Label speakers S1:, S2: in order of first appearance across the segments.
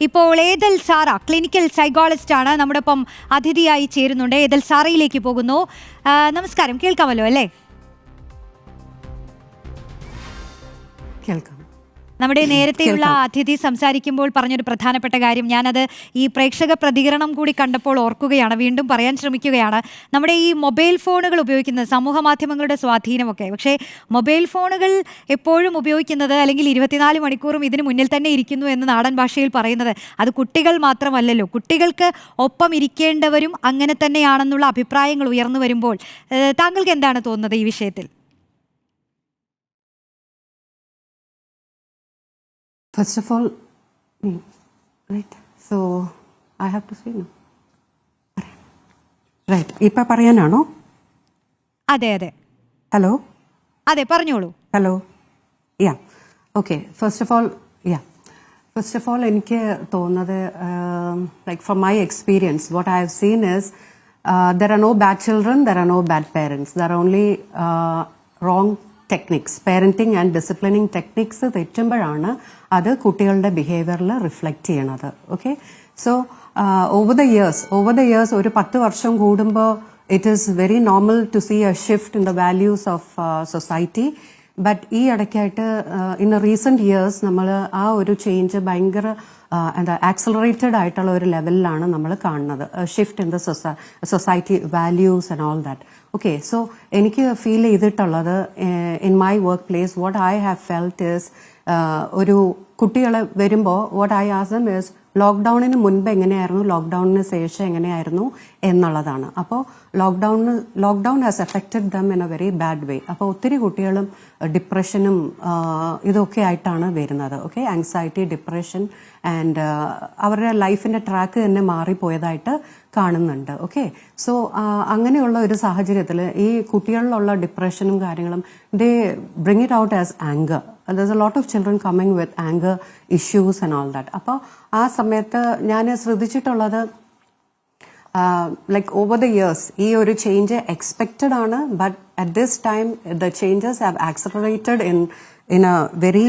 S1: ഇപ്പോൾ ഏതൽ Sara clinical psychologist ആണ് നമ്മുടെ ഒപ്പം അതിഥിയായി ചേരുന്നുണ്ട്. ഏതൽ സാറയിലേക്ക് പോകുന്നു. നമസ്കാരം കേൾക്കാമല്ലോ അല്ലേ?
S2: കേൾക്കാം.
S1: നമ്മുടെ നേരത്തെയുള്ള അതിഥി സംസാരിക്കുമ്പോൾ പറഞ്ഞൊരു പ്രധാനപ്പെട്ട കാര്യം ഞാനത് ഈ പ്രേക്ഷക പ്രതികരണം കൂടി കണ്ടപ്പോൾ ഓർക്കുകയാണ് വീണ്ടും പറയാൻ ശ്രമിക്കുകയാണ്. നമ്മുടെ ഈ മൊബൈൽ ഫോണുകൾ ഉപയോഗിക്കുന്നത് സമൂഹ മാധ്യമങ്ങളുടെ സ്വാധീനമൊക്കെ പക്ഷേ മൊബൈൽ ഫോണുകൾ എപ്പോഴും ഉപയോഗിക്കുന്നത് അല്ലെങ്കിൽ ഇരുപത്തിനാല് മണിക്കൂറും ഇതിന് മുന്നിൽ തന്നെ ഇരിക്കുന്നു എന്ന് നാടൻ ഭാഷയിൽ പറയുന്നത് അത് കുട്ടികൾ മാത്രമല്ലല്ലോ. കുട്ടികൾക്ക് ഒപ്പം ഇരിക്കേണ്ടവരും അങ്ങനെ തന്നെയാണെന്നുള്ള അഭിപ്രായങ്ങൾ ഉയർന്നു വരുമ്പോൾ താങ്കൾക്ക് എന്താണ് തോന്നുന്നത് ഈ വിഷയത്തിൽ?
S2: First of all, me, right? So I have to say no. Right ഇപ്പൊ പറയാനാണോ?
S1: അതെ അതെ.
S2: ഹലോ
S1: അതെ പറഞ്ഞോളൂ.
S2: Hello ya okay first of all ya first of all എനിക്ക് തോന്നുന്നത് like from my experience what I have seen is there are no bad children there are no bad parents there are only wrong techniques parenting and disciplining techniques തെറ്റുമ്പോഴാണ് അത് കുട്ടികളുടെ ബിഹേവിയറിൽ reflect ചെയ്യണത്. Okay so over the years over the years ഒരു പത്ത് വർഷം കൂടുമ്പോൾ it is very normal to see a shift in the values of society but ഈ ഇടയ്ക്കായിട്ട് ഇൻ റീസെന്റ് ഇയേഴ്സ് നമ്മൾ ആ ഒരു ചേഞ്ച് ഭയങ്കര എന്താ ആക്സലറേറ്റഡ് ആയിട്ടുള്ള ഒരു ലെവലിലാണ് നമ്മൾ കാണുന്നത്. Shift in the society values and all that okay so എനിക്ക് ഫീൽ ചെയ്തിട്ടുള്ളത് in my work place what I have felt is ഒരു കുട്ടികൾ വരുമ്പോൾ വാട്ട് ഐ ആസം ഇസ് ലോക്ക്ഡൌണിന് മുൻപ് എങ്ങനെയായിരുന്നു? ലോക്ക്ഡൌണിന് ശേഷം എങ്ങനെയായിരുന്നു? എന്നുള്ളതാണ്. അപ്പോൾ ലോക്ക്ഡൌണിന് lockdown has affected them in a very bad way അപ്പോൾ ഒത്തിരി കുട്ടികളും ഡിപ്രഷനും ഇതൊക്കെ ആയിട്ടാണ് വരുന്നത്. ഓക്കെ ആങ്സൈറ്റി ഡിപ്രഷൻ ആൻഡ് അവരുടെ ലൈഫിന്റെ ട്രാക്ക് തന്നെ മാറിപ്പോയതായിട്ട് കാണുന്നുണ്ട്. ഓക്കെ സോ അങ്ങനെയുള്ള ഒരു സാഹചര്യത്തിൽ ഈ കുട്ടികളിലുള്ള ഡിപ്രഷനും കാര്യങ്ങളും they bring it out as anger there's a lot of children coming with anger issues and all that അപ്പോൾ ആ സമയത്ത് ഞാൻ ശ്രദ്ധിച്ചിട്ടുള്ളത് ലൈക്ക് ഓവർ ദ ഇയേഴ്സ് ഈ ഒരു ചേഞ്ച് എക്സ്പെക്റ്റഡ് ആണ്. But at this time the changes have accelerated in in a very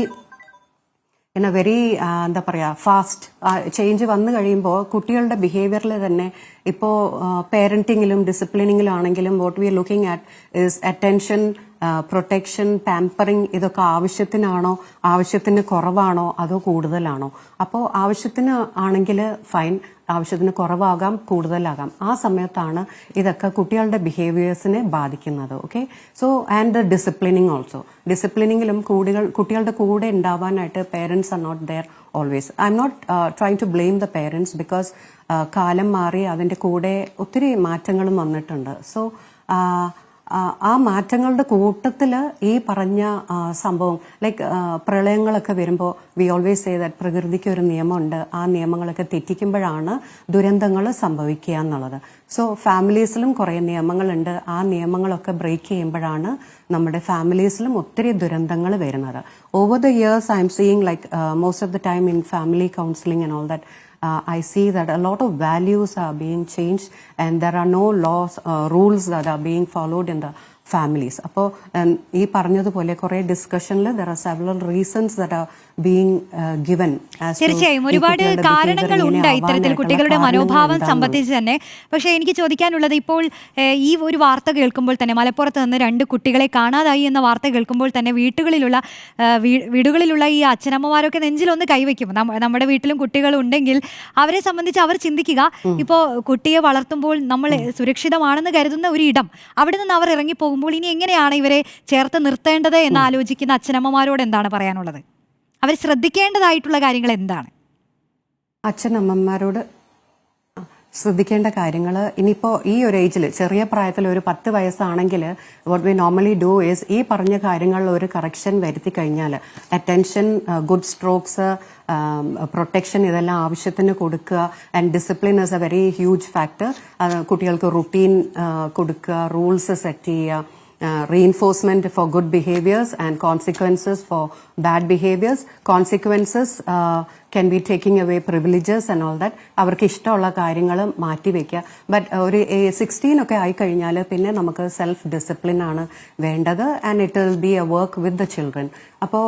S2: in a very എന്താ പറയുക ഫാസ്റ്റ് ചേഞ്ച് വന്നു കഴിയുമ്പോൾ കുട്ടികളുടെ ബിഹേവിയറിൽ തന്നെ ഇപ്പോൾ പേരന്റിങ്ങിലും ഡിസിപ്ലിനിങ്ങിലും ആണെങ്കിലും what we are looking at is attention protection pampering ഇതൊക്കെ ആവശ്യത്തിനാണോ ആവശ്യത്തിന് കുറവാണോ അതോ കൂടുതലാണോ? അപ്പോൾ ആവശ്യത്തിന് ആണെങ്കിൽ ഫൈൻ ആവശ്യത്തിന് കുറവാകാം കൂടുതലാകാം. ആ സമയത്താണ് ഇതൊക്കെ കുട്ടികളുടെ ബിഹേവിയേഴ്സിനെ ബാധിക്കുന്നത് okay so and the disciplining also ഡിസിപ്ലിനിങ്ങിലും കൂടികൾ കുട്ടികളുടെ കൂടെ ഉണ്ടാവാനായിട്ട് parents are not there always I'm not try to blame the parents because കാലം മാറി അതിന്റെ കൂടെ ഒത്തിരി മാറ്റങ്ങളും വന്നിട്ടുണ്ട്. സോ ആ മാറ്റങ്ങളുടെ കൂട്ടത്തിൽ ഈ പറഞ്ഞ സംഭവം ലൈക്ക് പ്രളയങ്ങളൊക്കെ വരുമ്പോൾ വി ഓൾവേസ് സേ ദാറ്റ് പ്രകൃതിക്ക് ഒരു നിയമമുണ്ട്. ആ നിയമങ്ങളൊക്കെ തെറ്റിക്കുമ്പോഴാണ് ദുരന്തങ്ങൾ സംഭവിക്കുക എന്നുള്ളത്. സോ ഫാമിലീസിലും കുറേ നിയമങ്ങളുണ്ട്. ആ നിയമങ്ങളൊക്കെ ബ്രേക്ക് ചെയ്യുമ്പോഴാണ് നമ്മുടെ ഫാമിലീസിലും ഒത്തിരി ദുരന്തങ്ങൾ വരുന്നത്. Over the years I'm seeing like most of the time in family counselling and all that uh, I see that a lot of values are being changed and there are no laws, uh, rules that are being followed in the families. അപ്പോൾ ഈ പറഞ്ഞതുപോലെ കുറെ ഡിസ്കഷനിൽ there are several reasons there are being given
S1: തീർച്ചയായും. ഒരുപാട് കാരണങ്ങൾ ഉണ്ട് ഇത്തരത്തിൽ കുട്ടികളുടെ മനോഭാവം സംബന്ധിച്ച് തന്നെ. പക്ഷേ എനിക്ക് ചോദിക്കാനുള്ളത് ഇപ്പോൾ ഈ ഒരു വാർത്ത കേൾക്കുമ്പോൾ തന്നെ മലപ്പുറത്ത് നിന്ന് രണ്ട് കുട്ടികളെ കാണാതായി എന്ന വാർത്ത കേൾക്കുമ്പോൾ തന്നെ വീട്ടുകളിലുള്ള വീടുകളിലുള്ള ഈ അച്ഛനമ്മമാരൊക്കെ നെഞ്ചിലൊന്ന് കൈവയ്ക്കും. നമ്മ- നമ്മുടെ വീട്ടിലും കുട്ടികളുണ്ടെങ്കിൽ അവരെ സംബന്ധിച്ച് അവർ ചിന്തിക്കുക. ഇപ്പോൾ കുട്ടിയെ വളർത്തുമ്പോൾ നമ്മൾ സുരക്ഷിതമാണെന്ന് കരുതുന്ന ഒരു ഇടം. അവിടെ നിന്ന് അവർ ഇറങ്ങിപ്പോകുമ്പോൾ ഇനി എങ്ങനെയാണ് ഇവരെ ചേർത്ത് നിർത്തേണ്ടത് എന്ന് ആലോചിക്കുന്ന അച്ഛനമ്മമാരോട് എന്താണ് പറയാനുള്ളത്? അവർ ശ്രദ്ധിക്കേണ്ടതായിട്ടുള്ള കാര്യങ്ങൾ എന്താണ്?
S2: അച്ഛനമ്മമാരോട് ശ്രദ്ധിക്കേണ്ട കാര്യങ്ങൾ. ഇനിയിപ്പോ ഈ ഒരു ഏജിൽ ചെറിയ പ്രായത്തിൽ ഒരു പത്ത് വയസ്സാണെങ്കിൽ what we normally do is ഈ പറഞ്ഞ കാര്യങ്ങളിൽ ഒരു കറക്ഷൻ വരുത്തി കഴിഞ്ഞാൽ അറ്റൻഷൻ ഗുഡ് സ്ട്രോക്സ് പ്രൊട്ടക്ഷൻ ഇതെല്ലാം ആവശ്യത്തിന് കൊടുക്കുക. And discipline is a very huge factor കുട്ടികൾക്ക് റുട്ടീൻ കൊടുക്കുക റൂൾസ് സെറ്റ് ചെയ്യുക. Uh, reinforcement for good behaviors and consequences for bad behaviors. Consequences uh, can be taking away privileges and all that. അവർക്ക് ഇഷ്ടമുള്ള കാര്യങ്ങൾ മാറ്റിവെക്കുക ബട്ട് ഒരു sixteen ഒക്കെ ആയി കഴിഞ്ഞാൽ പിന്നെ നമുക്ക് സെൽഫ് ഡിസിപ്ലിൻ ആണ് വേണ്ടത് and it will be a work with the children അപ്പോൾ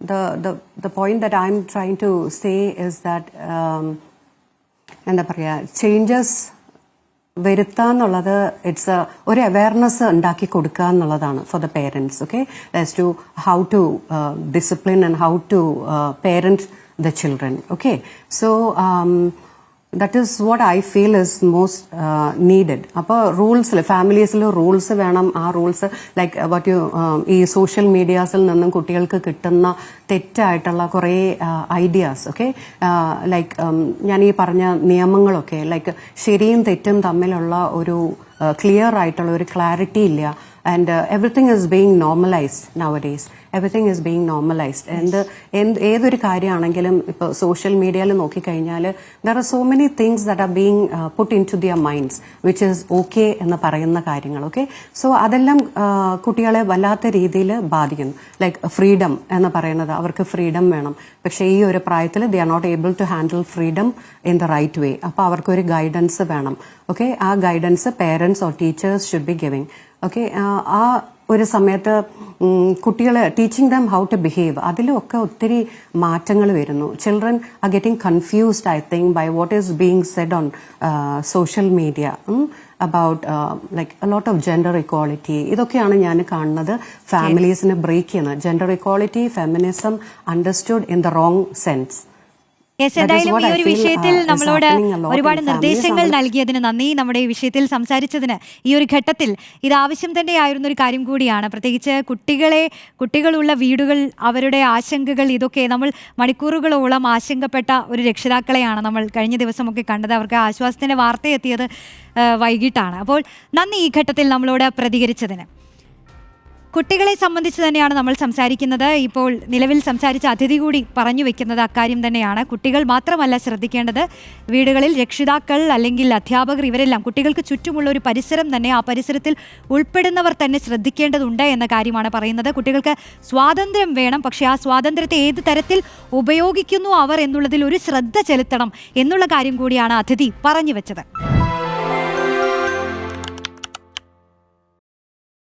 S2: the the the point that I'm trying to say is that um, എന്താ പറയുക ചേഞ്ചസ് വരുത്തുക എന്നുള്ളത് ഇറ്റ്സ് ഒരു അവയർനെസ് ഉണ്ടാക്കി കൊടുക്കുക എന്നുള്ളതാണ് for the parents okay as to how to discipline and how to parent the children okay so that is what I feel is most needed അപ്പോൾ റൂൾസിൽ ഫാമിലീസിൽ റൂൾസ് വേണം. ആ റൂൾസ് ലൈക്ക് വാട്ട് യു ഈ social മീഡിയാസിൽ നിന്നും കുട്ടികൾക്ക് കിട്ടുന്ന തെറ്റായിട്ടുള്ള കുറേ ഐഡിയാസ് ഓക്കെ ലൈക്ക് ഞാൻ ഈ പറഞ്ഞ നിയമങ്ങളൊക്കെ ലൈക്ക് ശരിയും തെറ്റും തമ്മിലുള്ള ഒരു ക്ലിയർ ആയിട്ടുള്ള ഒരു ക്ലാരിറ്റി ഇല്ല. And everything is being normalised nowadays everything is being normalised എന്ത് എന്ത് ഏതൊരു കാര്യമാണെങ്കിലും ഇപ്പോൾ സോഷ്യൽ മീഡിയയിൽ നോക്കിക്കഴിഞ്ഞാൽ there are so many things that are being put into their minds which is okay എന്ന് പറയുന്ന കാര്യങ്ങൾ ഓക്കെ സോ അതെല്ലാം കുട്ടികളെ വല്ലാത്ത രീതിയിൽ ബാധിക്കുന്നു. ലൈക്ക് ഫ്രീഡം എന്ന് പറയുന്നത് അവർക്ക് ഫ്രീഡം വേണം. പക്ഷേ ഈ ഒരു പ്രായത്തിൽ they are not able to handle freedom in the right way അപ്പോൾ അവർക്കൊരു ഗൈഡൻസ് വേണം ഓക്കെ ആ guidance parents or teachers should be giving okay ആ ഒരു സമയത്ത് കുട്ടികളെ teaching them how to behave അതിലൊക്കെ ഒത്തിരി മാറ്റങ്ങൾ വരുന്നു. Children are getting confused I think by what is being said on social media about like lot of gender equality ഇതൊക്കെയാണ് ഞാൻ കാണുന്നത് ഫാമിലീസിനെ ബ്രേക്ക് ചെയ്യുന്നത്. Gender equality feminism understood in the wrong sense
S1: yes എന്തായാലും ഈ ഒരു വിഷയത്തിൽ
S2: uh,
S1: നമ്മളോട് ഒരുപാട്. നിർദ്ദേശങ്ങൾ നൽകിയതിന് നന്ദി. നമ്മുടെ ഈ വിഷയത്തിൽ സംസാരിച്ചതിന് ഈ ഒരു ഘട്ടത്തിൽ ഇത് ആവശ്യം തന്നെയായിരുന്ന ഒരു കാര്യം കൂടിയാണ്. പ്രത്യേകിച്ച് കുട്ടികളെ കുട്ടികളുള്ള വീടുകൾ അവരുടെ ആശങ്കകൾ ഇതൊക്കെ നമ്മൾ മണിക്കൂറുകളോളം ആശങ്കപ്പെട്ട ഒരു രക്ഷിതാക്കളെയാണ് നമ്മൾ കഴിഞ്ഞ ദിവസമൊക്കെ കണ്ടത്. അവർക്ക് ആശ്വാസത്തിന്റെ വാർത്ത എത്തിയത് വൈകിട്ടാണ്. അപ്പോൾ നന്ദി ഈ ഘട്ടത്തിൽ നമ്മളോട് പ്രതികരിച്ചതിന്. കുട്ടികളെ സംബന്ധിച്ച് തന്നെയാണ് നമ്മൾ സംസാരിക്കുന്നത്. ഇപ്പോൾ നിലവിൽ സംസാരിച്ച അതിഥി കൂടി പറഞ്ഞു വെക്കുന്നത് അക്കാര്യം തന്നെയാണ്. കുട്ടികൾ മാത്രമല്ല ശ്രദ്ധിക്കേണ്ടത്. വീടുകളിൽ രക്ഷിതാക്കൾ അല്ലെങ്കിൽ അധ്യാപകർ ഇവരെല്ലാം കുട്ടികൾക്ക് ചുറ്റുമുള്ള ഒരു പരിസരം തന്നെ ആ പരിസരത്തിൽ ഉൾപ്പെടുന്നവർ തന്നെ ശ്രദ്ധിക്കേണ്ടതുണ്ട് എന്ന കാര്യമാണ് പറയുന്നത്. കുട്ടികൾക്ക് സ്വാതന്ത്ര്യം വേണം. പക്ഷേ ആ സ്വാതന്ത്ര്യത്തെ ഏത് തരത്തിൽ ഉപയോഗിക്കുന്നു അവർ എന്നുള്ളതിൽ ഒരു ശ്രദ്ധ ചെലുത്തണം എന്നുള്ള കാര്യം കൂടിയാണ് അതിഥി പറഞ്ഞു വെച്ചത്.